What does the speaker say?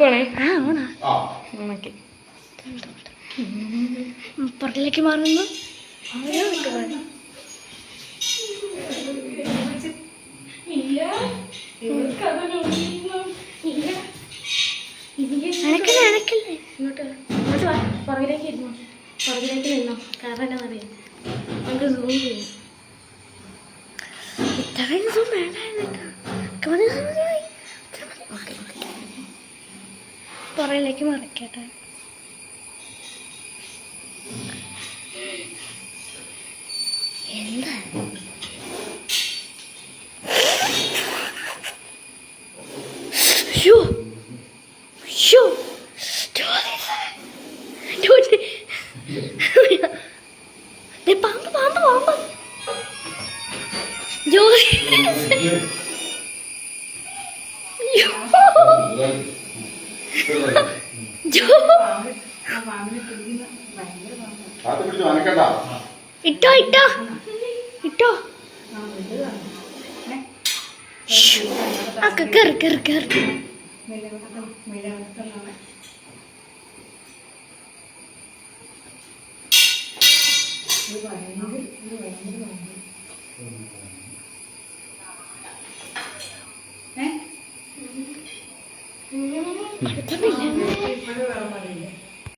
ഓണാക്കുവാണേ ആ ഓണാ ആ. ഓണാക്കി പുറകിലേക്ക് മാറുന്നു. അനക്കല്ലേ അനക്കല്ലേ? ഇങ്ങോട്ട് ഇങ്ങോട്ട് വാ. പുറകിലേക്ക് ഇരുന്നോ. പുറകിലേക്ക് നിന്നോ. കാരണം എന്നാ അറിയാം? നമുക്ക് സൂം ചെയ്യാം. ഇത്രയും സൂം വേണ്ടായിരുന്നു. ഇത്ര ഓക്കേ, ഓക്കേ. പുറകിലേക്ക് മറിക്കട്ടെ. എന്താ? അയ്യോ. ഇട്ടോ ഇട്ടോ. ഇട്ടോ. ആ കയറി കയറി കയറി Tabii.